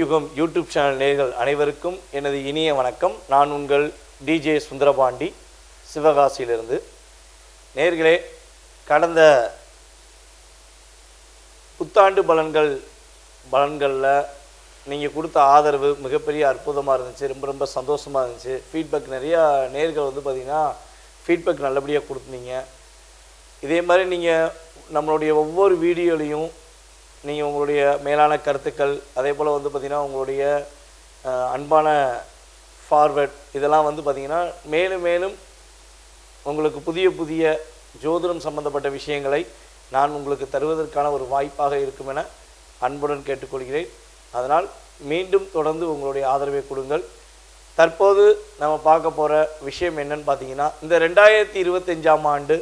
யுகம் YouTube channel நேர்கள் அனைவருக்கும் எனது இனிய வணக்கம். நான் உங்கள் டிஜே சுந்தரபாண்டி சிவகாசியிலிருந்து. நேர்களே கடந்த புத்தாண்டு பலன்கள் பலன்களில் நீங்கள் கொடுத்த ஆதரவு மிகப்பெரிய அற்புதமாக இருந்துச்சு. ரொம்ப ரொம்ப சந்தோஷமாக இருந்துச்சு. ஃபீட்பேக் நிறையா நேர்கள் வந்து பார்த்திங்கன்னா ஃபீட்பேக் நல்லபடியாக கொடுத்துனீங்க இதே மாதிரி நீங்கள் நம்மளுடைய ஒவ்வொரு வீடியோலையும் நீங்கள் உங்களுடைய மேலான கருத்துக்கள் அதே போல் வந்து பார்த்திங்கன்னா உங்களுடைய அன்பான ஃபார்வேர்ட் இதெல்லாம் வந்து பார்த்திங்கன்னா மேலும் மேலும் உங்களுக்கு புதிய புதிய ஜோதிடம் சம்பந்தப்பட்ட விஷயங்களை நான் உங்களுக்கு தருவதற்கான ஒரு வாய்ப்பாக இருக்கும் என அன்புடன் கேட்டுக்கொள்கிறேன். அதனால் மீண்டும் தொடர்ந்து உங்களுடைய ஆதரவை கொடுங்கள். தற்போது நம்ம பார்க்க போகிற விஷயம் என்னன்னு பார்த்தீங்கன்னா இந்த ரெண்டாயிரத்தி இருபத்தஞ்சாம் ஆண்டு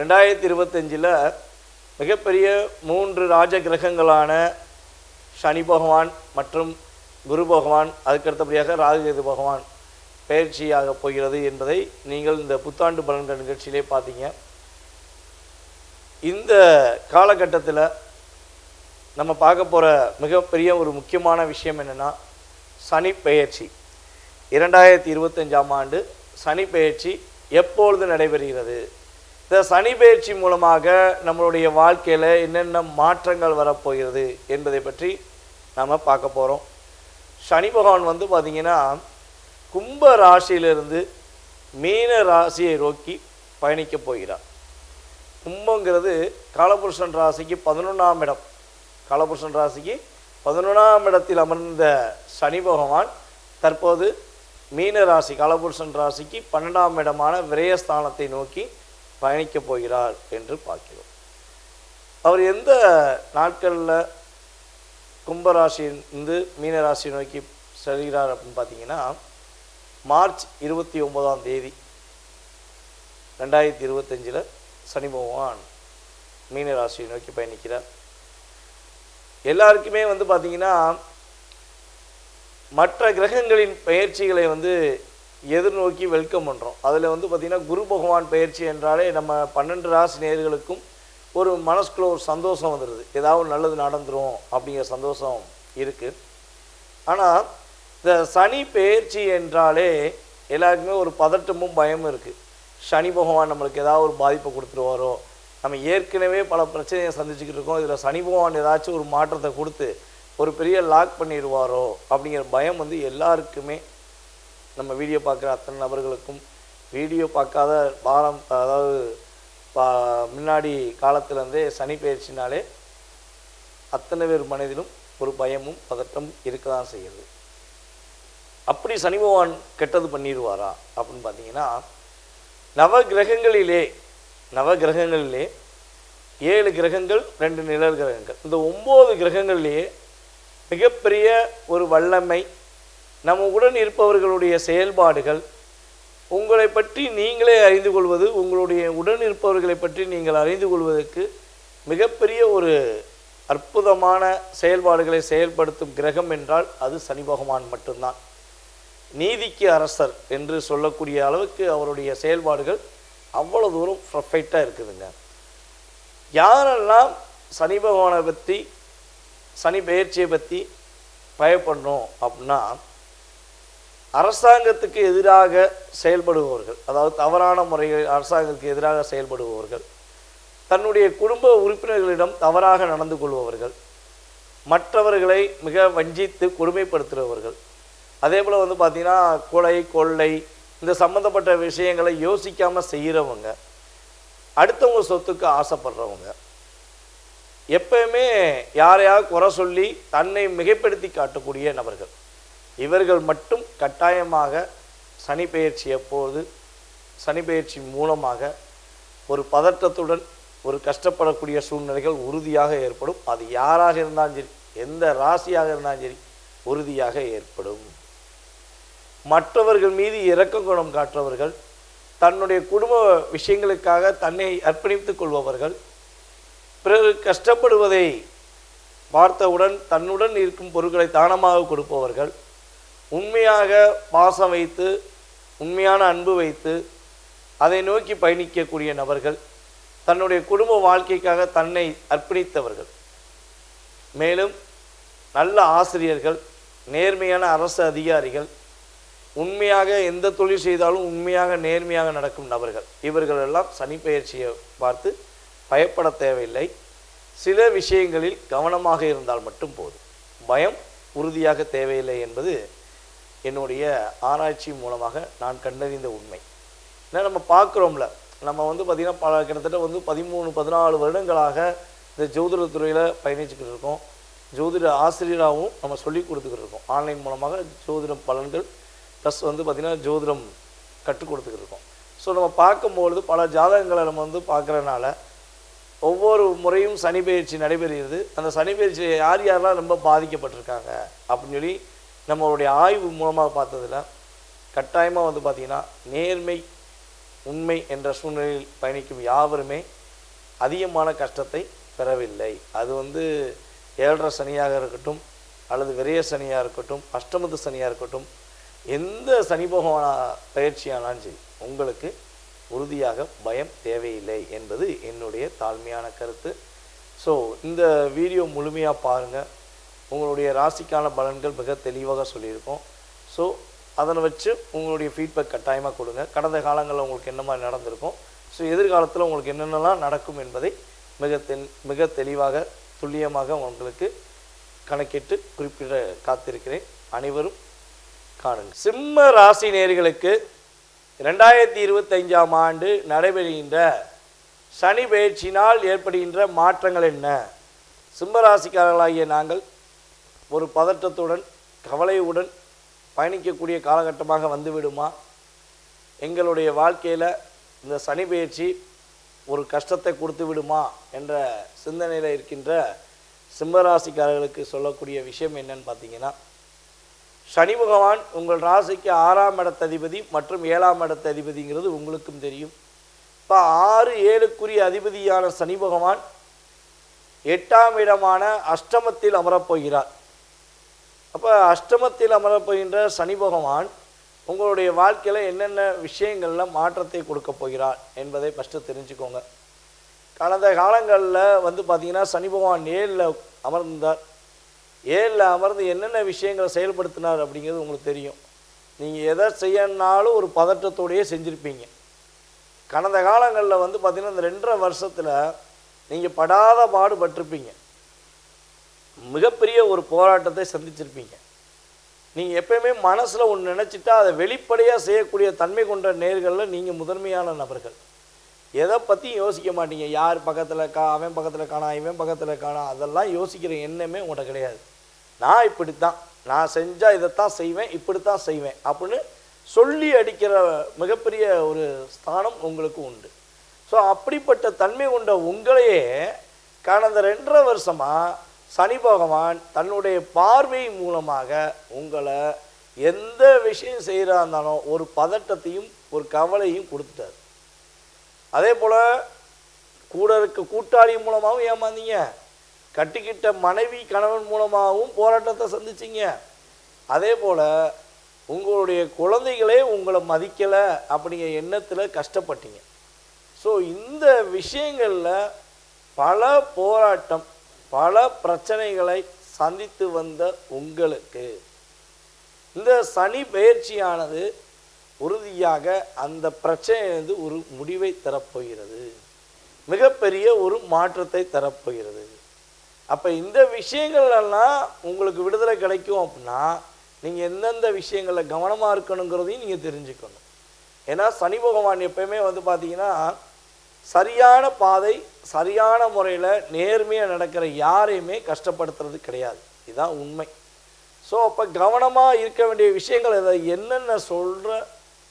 ரெண்டாயிரத்தி இருபத்தஞ்சில் மிகப்பெரிய மூன்று ராஜ கிரகங்களான சனி பகவான் மற்றும் குரு பகவான் அதுக்கடுத்தபடியாக ராகுகேது பகவான் பயிற்சியாக போகிறது என்பதை நீங்கள் இந்த புத்தாண்டு பலன்கள் நிகழ்ச்சியிலே பார்த்தீங்க. இந்த காலகட்டத்தில் நம்ம பார்க்க போகிற மிகப்பெரிய ஒரு முக்கியமான விஷயம் என்னென்னா சனி பெயர்ச்சி. இரண்டாயிரத்தி இருபத்தஞ்சாம் ஆண்டு சனி பெயர்ச்சி எப்பொழுது நடைபெறுகிறது? இந்த சனி பயிற்சி மூலமாக நம்மளுடைய வாழ்க்கையில் என்னென்ன மாற்றங்கள் வரப்போகிறது என்பதை பற்றி நாம் பார்க்க போகிறோம் சனி பகவான் வந்து பார்த்திங்கன்னா கும்ப ராசியிலிருந்து மீன ராசியை நோக்கி பயணிக்கப் போகிறார். கும்பங்கிறது காலபுருஷன் ராசிக்கு பதினொன்றாம் இடம். காலபுருஷன் ராசிக்கு பதினொன்றாம் இடத்தில் அமர்ந்த சனி பகவான் தற்போது மீன ராசி காலபுருஷன் ராசிக்கு பன்னெண்டாம் இடமான விரயஸ்தானத்தை நோக்கி பயணிக்கப் போகிறார் என்று பார்க்கிறோம். அவர் எந்த நாட்களில் கும்பராசியிலிருந்து மீனராசி நோக்கி செல்கிறார் அப்படின்னு பார்த்தீங்கன்னா மார்ச் இருபத்தி ஒன்பதாம் தேதி ரெண்டாயிரத்தி இருபத்தஞ்சில் சனி பகவான் மீனராசியை நோக்கி பயணிக்கிறார். எல்லாருக்குமே வந்து பார்த்திங்கன்னா மற்ற கிரகங்களின் பயிற்சிகளை வந்து எதிர்நோக்கி வெல்கம் பண்ணுறோம் அதில் வந்து பார்த்திங்கன்னா குரு பகவான் பயிற்சி என்றாலே நம்ம பன்னெண்டு ராசி நேர்களுக்கும் ஒரு மனசுக்குள்ள ஒரு சந்தோஷம் வந்துடுது ஏதாவது நல்லது நடந்துடும் அப்படிங்கிற சந்தோஷம் இருக்குது ஆனால் இந்த சனி பயிற்சி என்றாலே எல்லாருக்குமே ஒரு பதட்டமும் பயமும் இருக்குது சனி பகவான் நம்மளுக்கு ஏதாவது ஒரு பாதிப்பை கொடுத்துருவாரோ? நம்ம ஏற்கனவே பல பிரச்சனையை சந்திச்சுக்கிட்டு இருக்கோம். இதில் சனி பகவான் ஏதாச்சும் ஒரு மாற்றத்தை கொடுத்து ஒரு பெரிய லாக் பண்ணிடுவாரோ அப்படிங்கிற பயம் வந்து எல்லாருக்குமே நம்ம வீடியோ பார்க்குற அத்தனை நபர்களுக்கும் வீடியோ பார்க்காத பாரம் அதாவது பா முன்னாடி காலத்துலேருந்தே சனி பயிற்சினாலே அத்தனை பேர் மனதிலும் ஒரு பயமும் பதட்டம் இருக்க தான் செய்யுது. அப்படி சனி பகவான் கெட்டது பண்ணிடுவாரா அப்படின்னு பார்த்தீங்கன்னா நவ கிரகங்களிலே நவ கிரகங்களிலே ஏழு கிரகங்கள் ரெண்டு நிழல் கிரகங்கள். இந்த ஒம்பது கிரகங்களிலேயே மிகப்பெரிய ஒரு வல்லமை நம்ம உடன் இருப்பவர்களுடைய செயல்பாடுகள் உங்களை பற்றி நீங்களே அறிந்து கொள்வது உங்களுடைய உடன் இருப்பவர்களை பற்றி நீங்கள் அறிந்து கொள்வதற்கு மிகப்பெரிய ஒரு அற்புதமான செயல்பாடுகளை செயல்படுத்தும் கிரகம் என்றால் அது சனி பகவான் மட்டும்தான். நீதிக்கு அரசர் என்று சொல்லக்கூடிய அளவுக்கு அவருடைய செயல்பாடுகள் அவ்வளோ தூரம் பர்ஃபெக்டாக இருக்குதுங்க. யாரெல்லாம் சனி பகவானை பற்றி சனி பெயர்ச்சியை பற்றி பயப்படணும் அப்படின்னா அரசாங்கத்துக்கு எதிராக செயல்படுபவர்கள் அதாவது தவறான முறையில் அரசாங்கத்துக்கு எதிராக செயல்படுபவர்கள் தன்னுடைய குடும்ப உறுப்பினர்களிடம் தவறாக நடந்து கொள்பவர்கள் மற்றவர்களை மிக வஞ்சித்து கொடுமைப்படுத்துகிறவர்கள். அதே போல் வந்து பார்த்திங்கன்னா கொலை கொள்ளை இந்த சம்மந்தப்பட்ட விஷயங்களை யோசிக்காமல் செய்கிறவங்க அடுத்தவங்க சொத்துக்கு ஆசைப்படுறவங்க எப்பயுமே யாரையாவது குறை சொல்லி தன்னை மிகைப்படுத்தி காட்டக்கூடிய நபர்கள். இவர்கள் மட்டும் கட்டாயமாக சனி பெயர்ச்சி எப்போது? சனி பெயர்ச்சி மூலமாக ஒரு பதற்றத்துடன் ஒரு கஷ்டப்படக்கூடிய சூழ்நிலைகள் உறுதியாக ஏற்படும். அது யாராக இருந்தாலும் சரி எந்த ராசியாக இருந்தாலும் சரி உறுதியாக ஏற்படும். மற்றவர்கள் மீது இரக்க குணம் காற்றவர்கள் தன்னுடைய குடும்ப விஷயங்களுக்காக தன்னை அர்ப்பணித்துக் கொள்பவர்கள் பிறகு கஷ்டப்படுவதை பார்த்தவுடன் தன்னுடன் இருக்கும் பொருட்களை தானமாக கொடுப்பவர்கள் உண்மையாக பாசம் வைத்து உண்மையான அன்பு வைத்து அதை நோக்கி பயணிக்கக்கூடிய நபர்கள் தன்னுடைய குடும்ப வாழ்க்கைக்காக தன்னை அர்ப்பணித்தவர்கள். மேலும் நல்ல ஆசிரியர்கள் நேர்மையான அரசு அதிகாரிகள் உண்மையாக எந்த தொழில் செய்தாலும் உண்மையாக நேர்மையாக நடக்கும் நபர்கள். இவர்கள் எல்லாம் சனி பார்த்து பயப்பட தேவையில்லை. சில விஷயங்களில் கவனமாக இருந்தால் மட்டும் போதும். பயம் உறுதியாக தேவையில்லை என்பது என்னுடைய ஆராய்ச்சி மூலமாக நான் கண்டறிந்த உண்மை. ஏன்னா நம்ம பார்க்குறோம்ல நம்ம வந்து பார்த்திங்கன்னா பல கிட்டத்தட்ட வந்து பதிமூணு பதினாலு வருடங்களாக இந்த ஜோதிடத்துறையில் பயணிச்சுக்கிட்டு இருக்கோம். ஜோதிட ஆசிரியராகவும் நம்ம சொல்லி கொடுத்துக்கிட்டு இருக்கோம். ஆன்லைன் மூலமாக ஜோதிடம் பலன்கள் ப்ளஸ் வந்து பார்த்திங்கன்னா ஜோதிடம் கற்றுக் கொடுத்துக்கிட்டு இருக்கோம். ஸோ நம்ம பார்க்கும்பொழுது பல ஜாதகங்களை நம்ம வந்து பார்க்குறனால ஒவ்வொரு முறையும் சனி பயிற்சி நடைபெறுகிறது. அந்த சனி பயிற்சியை யார் யாரெல்லாம் ரொம்ப பாதிக்கப்பட்டிருக்காங்க அப்படின்னு சொல்லி நம்மளுடைய ஆய்வு மூலமாக பார்த்ததுல கட்டாயமாக வந்து பார்த்திங்கன்னா நேர்மை உண்மை என்ற சூழ்நிலையில் பயணிக்கும் யாவருமே அதிகமான கஷ்டத்தை பெறவில்லை. அது வந்து ஏழரை சனியாக இருக்கட்டும் அல்லது விரைய சனியாக இருக்கட்டும் அஷ்டமத்து சனியாக இருக்கட்டும் எந்த சனி பகவான பயிற்சியானாலும் சரி உங்களுக்கு உறுதியாக பயம் தேவையில்லை என்பது என்னுடைய தாழ்மையான கருத்து. ஸோ இந்த வீடியோ முழுமையாக பாருங்கள் உங்களுடைய ராசிக்கான பலன்கள் மிக தெளிவாக சொல்லியிருக்கோம். ஸோ அதனை வச்சு உங்களுடைய ஃபீட்பேக் கட்டாயமாக கொடுங்க. கடந்த காலங்களில் உங்களுக்கு என்ன மாதிரி நடந்திருக்கும்? ஸோ எதிர்காலத்தில் உங்களுக்கு என்னென்னலாம் நடக்கும் என்பதை மிக தென் மிக தெளிவாக துல்லியமாக உங்களுக்கு கணக்கிட்டு குறிப்பிட காத்திருக்கிறேன். அனைவரும் காணுங்க சிம்ம ராசி நேர்களுக்கு ரெண்டாயிரத்தி இருபத்தைஞ்சாம் ஆண்டு நடைபெறுகின்ற சனி பயிற்சியினால் ஏற்படுகின்ற மாற்றங்கள் என்ன? சிம்மராசிக்காரர்களாகிய நாங்கள் ஒரு பதட்டத்துடன் கவலையுடன் பயணிக்கக்கூடிய காலகட்டமாக வந்துவிடுமா? எங்களுடைய வாழ்க்கையில் இந்த சனி பயிற்சி ஒரு கஷ்டத்தை கொடுத்து விடுமா? என்ற சிந்தனையில் இருக்கின்ற சிம்மராசிக்காரர்களுக்கு சொல்லக்கூடிய விஷயம் என்னன்னு பார்த்தீங்கன்னா சனி பகவான் உங்கள் ராசிக்கு ஆறாம் இடத்ததிபதி மற்றும் ஏழாம் இடத்ததிபதிங்கிறது உங்களுக்கும் தெரியும். இப்போ ஆறு ஏழுக்குரிய அதிபதியான சனி பகவான் எட்டாம் இடமான அஷ்டமத்தில் அமரப்போகிறார் அப்போ அஷ்டமத்தில் அமரப்போகின்ற சனி பகவான் உங்களுடைய வாழ்க்கையில் என்னென்ன விஷயங்களில் மாற்றத்தை கொடுக்க போகிறார் என்பதை ஃபஸ்ட்டு தெரிஞ்சுக்கோங்க. கடந்த காலங்களில் வந்து பார்த்திங்கன்னா சனி பகவான் ஏழில் அமர்ந்தார். ஏழில் அமர்ந்து என்னென்ன விஷயங்களை செயல்படுத்தினார் அப்படிங்கிறது உங்களுக்கு தெரியும். நீங்கள் எதை செய்யணுனாலும் ஒரு பதட்டத்தோடையே செஞ்சுருப்பீங்க. கடந்த காலங்களில் வந்து பார்த்திங்கன்னா இந்த ரெண்டரை வருஷத்தில் நீங்கள் படாத பாடுபட்டிருப்பீங்க. மிகப்பெரிய ஒரு போராட்டத்தை சந்திச்சிருப்பீங்க. நீங்கள் எப்பயுமே மனசில் ஒன்று நினச்சிட்டா அதை வெளிப்படையாக செய்யக்கூடிய தன்மை கொண்ட நேர்களில் நீங்கள் முதன்மையான நபர்கள். எதை பற்றியும் யோசிக்க மாட்டீங்க. யார் பக்கத்தில் கா அவன் பக்கத்தில் காணா இவன் பக்கத்தில் காணா அதெல்லாம் யோசிக்கிற எண்ணமே உங்கள்கிட்ட கிடையாது. நான் இப்படி தான் நான் செஞ்சால் இதைத்தான் செய்வேன் இப்படித்தான் செய்வேன் அப்படின்னு சொல்லி அடிக்கிற மிகப்பெரிய ஒரு ஸ்தானம் உங்களுக்கு உண்டு. ஸோ அப்படிப்பட்ட தன்மை கொண்ட உங்களையே கடந்த ரெண்டரை வருஷமாக சனி பகவான் தன்னுடைய பார்வை மூலமாக உங்களை எந்த விஷயம் செய்கிறா இருந்தாலும் ஒரு பதட்டத்தையும் ஒரு கவலையும் கொடுத்துட்டார். அதே போல் கூட இருக்க கூட்டாளி மூலமாகவும் ஏமாந்தீங்க. கட்டிக்கிட்ட மனைவி கணவன் மூலமாகவும் போராட்டத்தை சந்திச்சிங்க. அதே போல் உங்களுடைய குழந்தைகளே உங்களை மதிக்கலை அப்படிங்கிற எண்ணத்தில் கஷ்டப்பட்டீங்க. ஸோ இந்த விஷயங்களில் பல போராட்டம் பல பிரச்சனைகளை சந்தித்து வந்த உங்களுக்கு. இந்த சனி பயிற்சியானது உறுதியாக அந்த பிரச்சனையிலிருந்து ஒரு முடிவை தரப்போகிறது. மிகப்பெரிய ஒரு மாற்றத்தை தரப்போகிறது. அப்போ இந்த விஷயங்கள்லாம் உங்களுக்கு விடுதலை கிடைக்கும் அப்படின்னா நீங்கள் எந்தெந்த விஷயங்களில் கவனமாக இருக்கணுங்கிறதையும் நீங்கள் தெரிஞ்சுக்கணும். ஏன்னா சனி பகவான் எப்பயுமே வந்து பார்த்தீங்கன்னா சரியான பாதை சரியான முறையில் நேர்மையாக நடக்கிற யாரையுமே கஷ்டப்படுத்துறது கிடையாது. இதுதான் உண்மை. ஸோ அப்போ கவனமாக இருக்க வேண்டிய விஷயங்கள் அதை என்னென்ன சொல்கிற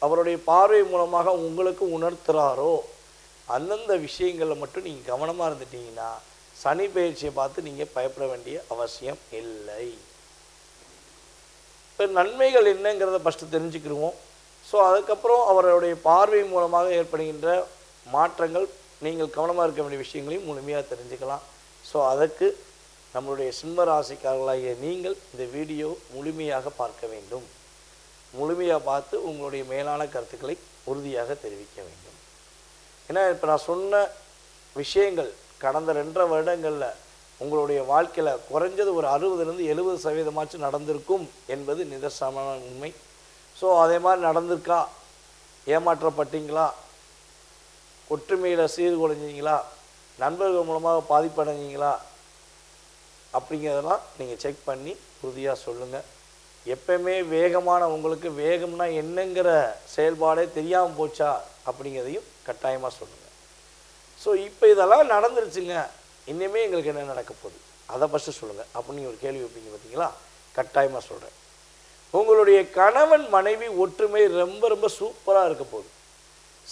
அவருடைய பார்வை மூலமாக உங்களுக்கு உணர்த்துறாரோ அந்தந்த விஷயங்களில் மட்டும் நீங்கள் கவனமாக இருந்துட்டீங்கன்னா சனி பயிற்சியை பார்த்து நீங்கள் பயப்பட வேண்டிய அவசியம் இல்லை. இப்போ நன்மைகள் என்னங்கிறத ஃபஸ்ட்டு தெரிஞ்சுக்கிடுவோம். ஸோ அதுக்கப்புறம் அவருடைய பார்வை மூலமாக ஏற்படுகின்ற மாற்றங்கள் நீங்கள் கவனமாக இருக்க வேண்டிய விஷயங்களையும் முழுமையாக தெரிஞ்சுக்கலாம். ஸோ அதற்கு நம்மளுடைய சிம்ம ராசிக்காரர்களாகிய நீங்கள் இந்த வீடியோ முழுமையாக பார்க்க வேண்டும். முழுமையாக பார்த்து உங்களுடைய மேலான கருத்துக்களை உறுதியாக தெரிவிக்க வேண்டும். ஏன்னா இப்போ நான் சொன்ன விஷயங்கள் கடந்த ரெண்டரை வருடங்களில் உங்களுடைய வாழ்க்கையில் குறைஞ்சது ஒரு அறுபதுலேருந்து எழுபது சதவீதமாச்சும் நடந்திருக்கும் என்பது நிதர்சனமான உண்மை. ஸோ அதே மாதிரி நடந்திருக்கா? ஏமாற்றப்பட்டீங்களா? ஒற்றுமையில் சீர்குலைஞ்சிங்களா? நண்பர்கள் மூலமாக பாதிப்படைஞ்சீங்களா? அப்படிங்கிறதெல்லாம் நீங்கள் செக் பண்ணி உறுதியாக சொல்லுங்கள் எப்பயுமே வேகமான உங்களுக்கு வேகம்னா என்னங்கிற செயல்பாடே தெரியாமல் போச்சா? அப்படிங்கிறதையும் கட்டாயமாக சொல்லுங்கள் ஸோ இப்போ இதெல்லாம் நடந்துருச்சுங்க. இன்னுமே எங்களுக்கு என்ன நடக்க போகுது? அதை ஃபஸ்ட்டு சொல்லுங்கள் அப்படின்னு ஒரு கேள்வி வைப்பீங்க பார்த்தீங்களா கட்டாயமாக சொல்கிறேன் உங்களுடைய கணவன் மனைவி ஒற்றுமை ரொம்ப ரொம்ப சூப்பராக இருக்க போகுது.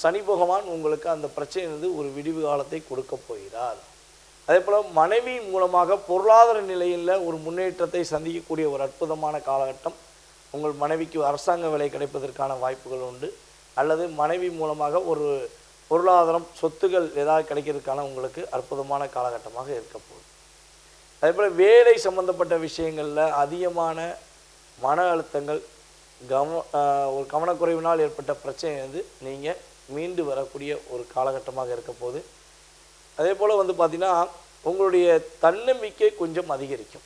சனி பகவான் உங்களுக்கு அந்த பிரச்சனையிலிருந்து ஒரு விடிவு காலத்தை கொடுக்க போகிறார். அதே போல் மனைவியின் மூலமாக பொருளாதார நிலையில் ஒரு முன்னேற்றத்தை சந்திக்கக்கூடிய ஒரு அற்புதமான காலகட்டம். உங்கள் மனைவிக்கு அரசாங்க வேலை கிடைப்பதற்கான வாய்ப்புகள் உண்டு. அல்லது மனைவி மூலமாக ஒரு பொருளாதாரம் சொத்துகள் ஏதாவது கிடைக்கிறதுக்கான உங்களுக்கு அற்புதமான காலகட்டமாக இருக்க போகுது. அதே போல் வேலை சம்பந்தப்பட்ட விஷயங்களில் அதிகமான மன அழுத்தங்கள் கவன ஒரு கவனக்குறைவினால் ஏற்பட்ட பிரச்சனை வந்து நீங்கள் மீண்டு வரக்கூடிய ஒரு காலகட்டமாக இருக்க போது அதே போல் வந்து பார்த்திங்கன்னா உங்களுடைய தன்னம்பிக்கை கொஞ்சம் அதிகரிக்கும்.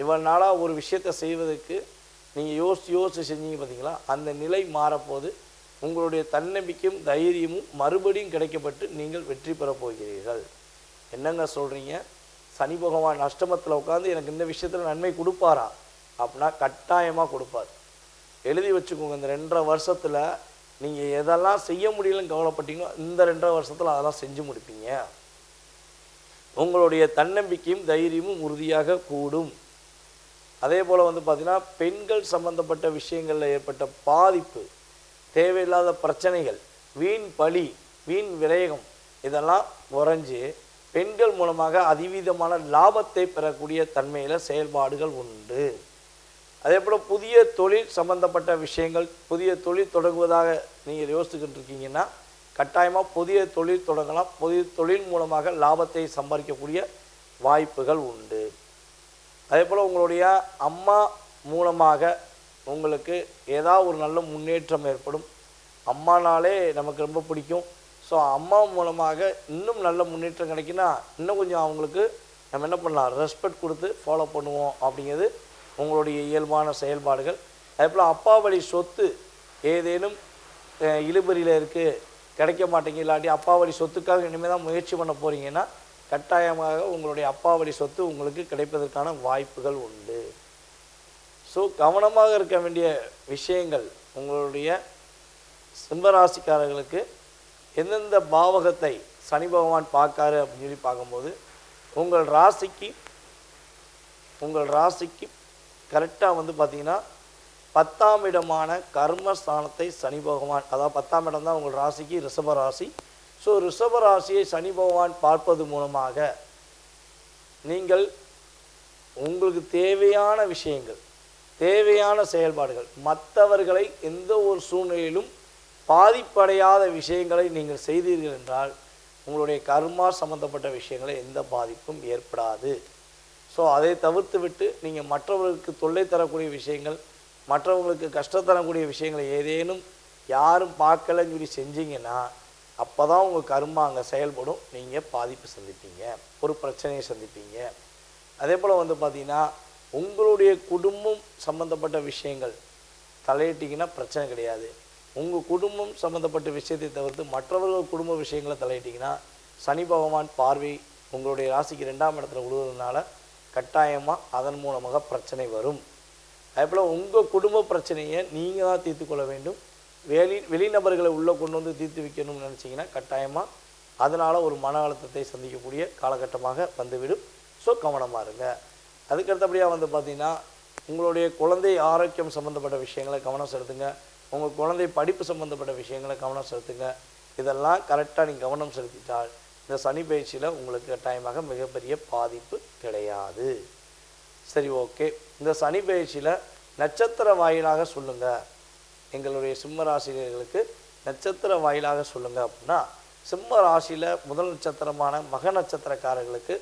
இவ்வளவு நாளாக ஒரு விஷயத்தை செய்வதற்கு நீங்கள் யோசித்து யோசித்து செஞ்சீங்க பார்த்தீங்களா அந்த நிலை மாறப்போது உங்களுடைய தன்னம்பிக்கையும் தைரியமும் மறுபடியும் கிடைக்கப்பட்டு நீங்கள் வெற்றி பெறப் போகிறீர்கள். என்னங்க சொல்கிறீங்க சனி பகவான் அஷ்டமத்தில் உட்காந்து எனக்கு இந்த விஷயத்தில் நன்மை கொடுப்பாரா? அப்படின்னா கட்டாயமாக கொடுப்பார். எழுதி வச்சுக்கோங்க இந்த ரெண்டரை வருஷத்தில் நீங்கள் எதெல்லாம் செய்ய முடியலன்னு கவலைப்பட்டீங்களோ இந்த ரெண்டரை வருஷத்தில் அதெல்லாம் செஞ்சு முடிப்பீங்க. உங்களுடைய தன்னம்பிக்கையும் தைரியமும் உறுதியாக கூடும். அதே போல் வந்து பார்த்திங்கன்னா பெண்கள் சம்பந்தப்பட்ட விஷயங்களில் ஏற்பட்ட பாதிப்பு தேவையில்லாத பிரச்சனைகள் வீண் பழி வீண் விரயகம் இதெல்லாம் குறைஞ்சு பெண்கள் மூலமாக அதிவீதமான லாபத்தை பெறக்கூடிய தன்மையில் செயல்பாடுகள் உண்டு. அதே போல் புதிய தொழில் சம்பந்தப்பட்ட விஷயங்கள் புதிய தொழில் தொடங்குவதாக நீங்கள் யோசிச்சுக்கிட்டு இருக்கீங்கன்னா கட்டாயமாக புதிய தொழில் தொடங்கலாம். புதிய தொழில் மூலமாக லாபத்தை சம்பாதிக்கக்கூடிய வாய்ப்புகள் உண்டு. அதே போல் உங்களுடைய அம்மா மூலமாக உங்களுக்கு ஏதாவது ஒரு நல்ல முன்னேற்றம் ஏற்படும். அம்மானாலே நமக்கு ரொம்ப பிடிக்கும். ஸோ அம்மா மூலமாக இன்னும் நல்ல முன்னேற்றம் கிடைக்குன்னா இன்னும் கொஞ்சம் அவங்களுக்கு நம்ம என்ன பண்ணலாம்? ரெஸ்பெக்ட் கொடுத்து ஃபாலோ பண்ணுவோம் அப்படிங்கிறது உங்களுடைய இயல்பான செயல்பாடுகள். அதே போல் அப்பா வழி சொத்து ஏதேனும் இழுபறியில் இருக்குது கிடைக்க மாட்டேங்க இல்லாட்டி அப்பா வழி சொத்துக்காக இனிமேல் தான் முயற்சி பண்ண போகிறீங்கன்னா கட்டாயமாக உங்களுடைய அப்பா வழி சொத்து உங்களுக்கு கிடைப்பதற்கான வாய்ப்புகள் உண்டு. ஸோ கவனமாக இருக்க வேண்டிய விஷயங்கள் உங்களுடைய சிம்மராசிக்காரர்களுக்கு எந்தெந்த பாவகத்தை சனி பகவான் பார்க்காரு அப்படின்னு சொல்லி பார்க்கும்போது உங்கள் ராசிக்கு உங்கள் ராசிக்கு கரெக்டாக வந்து பார்த்தீங்கன்னா பத்தாம் இடமான கர்மஸ்தானத்தை சனி பகவான் அதாவது பத்தாம் இடம் தான் உங்கள் ராசிக்கு ரிஷப ராசி. ஸோ ரிஷப ராசியை சனி பகவான் பார்ப்பது மூலமாக நீங்கள் உங்களுக்கு தேவையான விஷயங்கள் தேவையான செயல்பாடுகள் மற்றவர்களை எந்த ஒரு சூழ்நிலையிலும் பாதிப்படையாத விஷயங்களை நீங்கள் செய்தீர்கள் என்றால் உங்களுடைய கர்மா சம்பந்தப்பட்ட விஷயங்களை எந்த பாதிப்பும் ஏற்படாது. ஸோ அதை தவிர்த்து விட்டு நீங்கள் மற்றவர்களுக்கு தொல்லை தரக்கூடிய விஷயங்கள் மற்றவங்களுக்கு கஷ்டம் தரக்கூடிய விஷயங்களை ஏதேனும் யாரும் பார்க்கலன்னு சொல்லி செஞ்சீங்கன்னா அப்போ தான் உங்கள் கர்மா அங்கே செயல்படும். நீங்கள் பாதிப்பு சந்திப்பீங்க ஒரு பிரச்சனையை சந்திப்பீங்க. அதே போல் வந்து பார்த்திங்கன்னா உங்களுடைய குடும்பம் சம்மந்தப்பட்ட விஷயங்கள் தலையிட்டிங்கன்னா பிரச்சனை கிடையாது. உங்கள் குடும்பம் சம்மந்தப்பட்ட விஷயத்தை தவிர்த்து மற்றவர்கள் குடும்ப விஷயங்களை தலையிட்டிங்கன்னா சனி பகவான் பார்வை உங்களுடைய ராசிக்கு ரெண்டாம் இடத்துல விழுவதுனால கட்டாயமாக அதன் மூலமாக பிரச்சனை வரும். அதேபோல் உங்கள் குடும்ப பிரச்சனையை நீங்கள் தான் தீர்த்து கொள்ள வேண்டும். வெளி வெளிநபர்களை உள்ளே கொண்டு வந்து தீர்த்து வைக்கணும்னு நினச்சிங்கன்னா கட்டாயமாக அதனால் ஒரு மன அழுத்தத்தை சந்திக்கக்கூடிய காலகட்டமாக வந்துவிடும். ஸோ கவனமாக இருங்க. அதுக்கடுத்தபடியாக வந்து பார்த்திங்கன்னா உங்களுடைய குழந்தை ஆரோக்கியம் சம்மந்தப்பட்ட விஷயங்களை கவனம் செலுத்துங்க. உங்கள் குழந்தை படிப்பு சம்மந்தப்பட்ட விஷயங்களை கவனம் செலுத்துங்க. இதெல்லாம் கரெக்டாக நீங்கள் கவனம் செலுத்திட்டால் இந்த சனி பயிற்சியில் உங்களுக்கு கட்டாயமாக மிகப்பெரிய பாதிப்பு கிடையாது. சரி ஓகே. இந்த சனி பயிற்சியில் நட்சத்திர வாயிலாக சொல்லுங்கள் எங்களுடைய சிம்ம ராசினியர்களுக்கு நட்சத்திர வாயிலாக சொல்லுங்கள் அப்படின்னா சிம்ம ராசியில் முதல் நட்சத்திரமான மக நட்சத்திரக்காரர்களுக்கு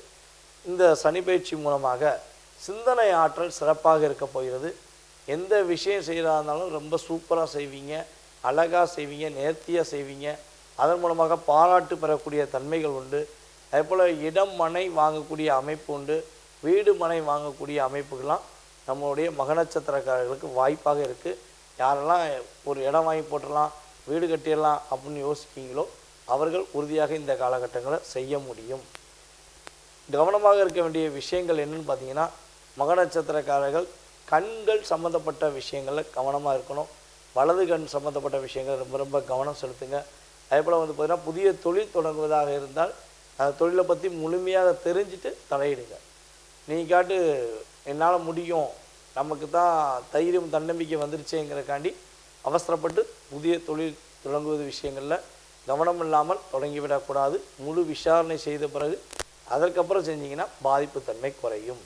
இந்த சனி பயிற்சி மூலமாக சிந்தனை ஆற்றல் சிறப்பாக இருக்க போகிறது. எந்த விஷயம் செய்கிறதா இருந்தாலும் ரொம்ப சூப்பராக செய்வீங்க அழகாக செய்வீங்க நேர்த்தியாக செய்வீங்க. அதன் மூலமாக பாராட்டு பெறக்கூடிய தன்மைகள் உண்டு. அதே போல் இடம் மனை வாங்கக்கூடிய அமைப்பு உண்டு. வீடு மனை வாங்கக்கூடிய அமைப்புகள்லாம் நம்மளுடைய மக நட்சத்திரக்காரர்களுக்கு வாய்ப்பாக இருக்குது யாரெல்லாம் ஒரு இடம் வாங்கி போட்டுடலாம் வீடு கட்டிடலாம் அப்படின்னு யோசிக்கிங்களோ அவர்கள் உறுதியாக இந்த காலகட்டங்களை செய்ய முடியும். கவனமாக இருக்க வேண்டிய விஷயங்கள் என்னன்னு பார்த்தீங்கன்னா மக நட்சத்திரக்காரர்கள் கண்கள் சம்மந்தப்பட்ட விஷயங்களில் கவனமாக இருக்கணும். வலது கண் சம்மந்தப்பட்ட விஷயங்கள் ரொம்ப ரொம்ப கவனம் செலுத்துங்க. அதே போல் வந்து பார்த்தீங்கன்னா புதிய தொழில் தொடங்குவதாக இருந்தால் அந்த தொழிலை பற்றி முழுமையாக தெரிஞ்சுட்டு தலையிடுங்க. நீ காட்டு என்னால் முடியும் நமக்கு தான் தைரியம் தன்னம்பிக்கை வந்துருச்சேங்கிறக்காண்டி அவசரப்பட்டு புதிய தொழில் தொடங்குவது விஷயங்களில் கவனம் இல்லாமல் தொடங்கிவிடக்கூடாது. முழு விசாரணை செய்த பிறகு அதற்கப்புறம் செஞ்சிங்கன்னா பாதிப்பு தன்மை குறையும்.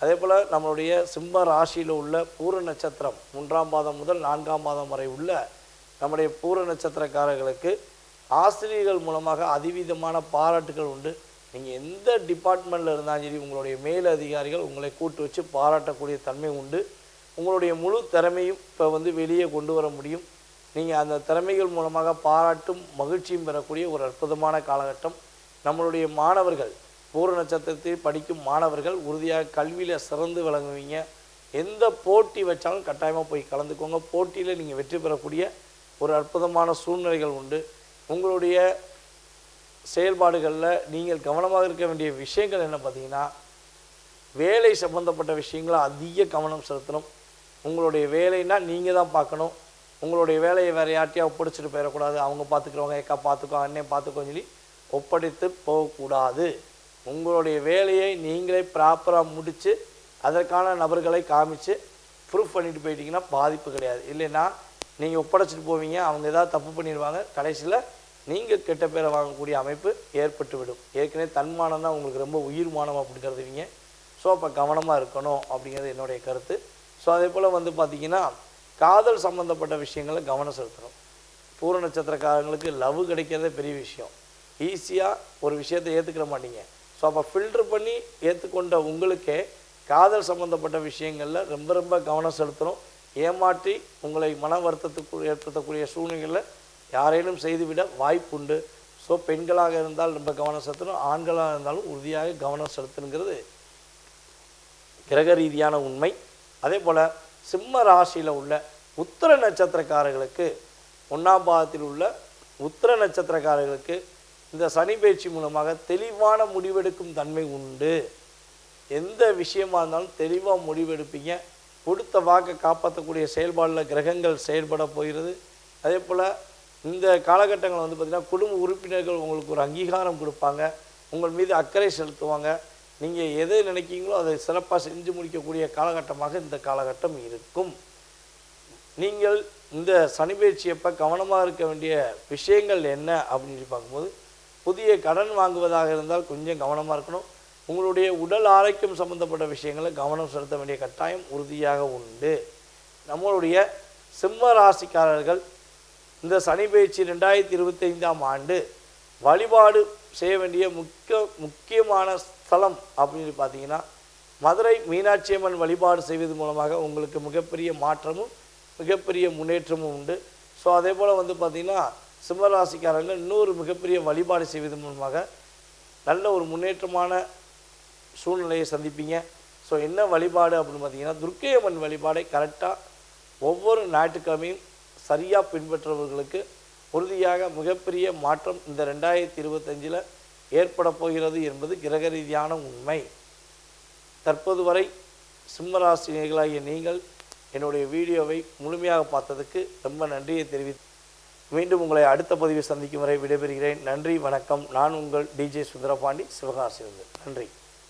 அதே போல் நம்மளுடைய சிம்ம ராசியில் உள்ள பூர நட்சத்திரம் மூன்றாம் பாதம் முதல் நான்காம் பாதம் வரை உள்ள நம்முடைய பூர நட்சத்திரக்காரர்களுக்கு ஆசிரியர்கள் மூலமாக அதிவிதமான பாராட்டுகள் உண்டு. நீங்கள் எந்த டிபார்ட்மெண்ட்டில் இருந்தாலும் சரி உங்களுடைய மேல் அதிகாரிகள் உங்களை கூட்டு வச்சு பாராட்டக்கூடிய தன்மை உண்டு. உங்களுடைய முழு திறமையும் இப்போ வந்து வெளியே கொண்டு வர முடியும். நீங்கள் அந்த திறமைகள் மூலமாக பாராட்டும் மகிழ்ச்சியும் பெறக்கூடிய ஒரு அற்புதமான காலகட்டம். நம்மளுடைய மாணவர்கள் பூர நட்சத்திரத்தில் படிக்கும் மாணவர்கள் உறுதியாக கல்வியில் சிறந்து விளங்குவீங்க. எந்த போட்டி வச்சாலும் கட்டாயமாக போய் கலந்துக்கோங்க. போட்டியில் நீங்கள் வெற்றி பெறக்கூடிய ஒரு அற்புதமான சூழ்நிலைகள் உண்டு. உங்களுடைய செயல்பாடுகளில் நீங்கள் கவனமாக இருக்க வேண்டிய விஷயங்கள் என்ன பார்த்தீங்கன்னா வேலை சம்பந்தப்பட்ட விஷயங்களை அதிக கவனம் செலுத்தணும். உங்களுடைய வேலைன்னா நீங்கள் தான் பார்க்கணும். உங்களுடைய வேலையை வேறு யார்ட்டையா ஒப்படைச்சிட்டு போயிடக்கூடாது. அவங்க பார்த்துக்கிறவங்க ஏக்கா பார்த்துக்கோ அண்ணன் பார்த்துக்கோன்னு சொல்லி ஒப்படைத்து போகக்கூடாது. உங்களுடைய வேலையை நீங்களே ப்ராப்பராக முடித்து அதற்கான நபர்களை காமிச்சு ப்ரூஃப் பண்ணிட்டு போயிட்டீங்கன்னா பாதிப்பு கிடையாது. இல்லைன்னா நீங்கள் ஒப்படைச்சிட்டு போவீங்க அவங்க ஏதாவது தப்பு பண்ணிடுவாங்க கடைசியில் நீங்கள் கெட்ட பேரை வாங்கக்கூடிய அமைப்பு ஏற்பட்டு விடும் ஏற்கனவே தன்மானம் தான் உங்களுக்கு ரொம்ப உயிர்மானம் அப்படி கருதுவீங்க. ஸோ அப்போ கவனமாக இருக்கணும் அப்படிங்கிறது என்னுடைய கருத்து. ஸோ அதே போல் வந்து பார்த்திங்கன்னா காதல் சம்மந்தப்பட்ட விஷயங்களை கவனம் செலுத்தணும். பூர நட்சத்திரக்காரங்களுக்கு லவ் கிடைக்கிறதே பெரிய விஷயம். ஈஸியாக ஒரு விஷயத்தை ஏற்றுக்கிற மாட்டீங்க. ஸோ அப்போ ஃபில்டர் பண்ணி ஏற்றுக்கொண்ட உங்களுக்கே காதல் சம்மந்தப்பட்ட விஷயங்களில் ரொம்ப ரொம்ப கவனம் செலுத்தணும். ஏமாற்றி உங்களை மன வருத்தத்துக்கு ஏற்படுத்தக்கூடிய சூழ்நிலைகளில் யாரேனும் செய்துவிட வாய்ப்புண்டு. ஸோ பெண்களாக இருந்தால் ரொம்ப கவனம் செலுத்தணும். ஆண்களாக இருந்தாலும் உறுதியாக கவனம் செலுத்தணுங்கிறது கிரக ரீதியான உண்மை. அதே போல் சிம்ம ராசியில் உள்ள உத்திர நட்சத்திரக்காரர்களுக்கு ஒன்றாம் பாதத்தில் உள்ள உத்திர நட்சத்திரக்காரர்களுக்கு இந்த சனி பயிற்சி மூலமாக தெளிவான முடிவெடுக்கும் தன்மை உண்டு. எந்த விஷயமா இருந்தாலும் தெளிவாக முடிவெடுப்பீங்க. கொடுத்த வாக்கை காப்பாற்றக்கூடிய செயல்பாடில் கிரகங்கள் செயல்பட போகிறது. அதே போல் இந்த காலகட்டங்கள் வந்து பார்த்திங்கன்னா குடும்ப உறுப்பினர்கள் உங்களுக்கு ஒரு அங்கீகாரம் கொடுப்பாங்க. உங்கள் மீது அக்கறை செலுத்துவாங்க. நீங்கள் எதை நினைக்கிறீங்களோ அதை சிறப்பாக செஞ்சு முடிக்கக்கூடிய காலகட்டமாக இந்த காலகட்டம் இருக்கும். நீங்கள் இந்த சனி பயிற்சியப்போ கவனமாக இருக்க வேண்டிய விஷயங்கள் என்ன? அப்படின்னு சொல்லி பார்க்கும்போது புதிய கடன் வாங்குவதாக இருந்தால் கொஞ்சம் கவனமாக இருக்கணும். உங்களுடைய உடல் ஆரோக்கியம் சம்பந்தப்பட்ட விஷயங்களை கவனம் செலுத்த வேண்டிய கட்டாயம் உறுதியாக உண்டு. நம்மளுடைய சிம்ம ராசிக்காரர்கள் இந்த சனி பயிற்சி ரெண்டாயிரத்தி இருபத்தைந்தாம் ஆண்டு வழிபாடு செய்ய வேண்டிய முக்கிய முக்கியமான ஸ்தலம் அப்படின்னு பார்த்தீங்கன்னா மதுரை மீனாட்சி அம்மன் வழிபாடு செய்வது மூலமாக உங்களுக்கு மிகப்பெரிய மாற்றமும் மிகப்பெரிய முன்னேற்றமும் உண்டு. ஸோ அதே போல் வந்து பார்த்திங்கன்னா சிம்மராசிக்காரங்க இன்னொரு மிகப்பெரிய வழிபாடு செய்வது மூலமாக நல்ல ஒரு முன்னேற்றமான சூழ்நிலையை சந்திப்பீங்க. ஸோ என்ன வழிபாடு அப்படின்னு பார்த்தீங்கன்னா துர்க்கை அம்மன் வழிபாடை கரெக்டாக ஒவ்வொரு ஞாயிற்றுக்கிழமையும் சரியாக பின்பற்றுபவர்களுக்கு உறுதியாக மிகப்பெரிய மாற்றம் இந்த ரெண்டாயிரத்தி இருபத்தஞ்சில் ஏற்பட போகிறது என்பது கிரக ரீதியான உண்மை. தற்போது வரை சிம்மராசினியர்களாகிய நீங்கள் என்னுடைய வீடியோவை முழுமையாக பார்த்ததுக்கு ரொம்ப நன்றியை தெரிவி மீண்டும் உங்களை அடுத்த பதிவில் சந்திக்கும் வரை விடைபெறுகிறேன். நன்றி வணக்கம். நான் உங்கள் டிஜே சுந்தரபாண்டி சிவகாசிலிருந்து நன்றி.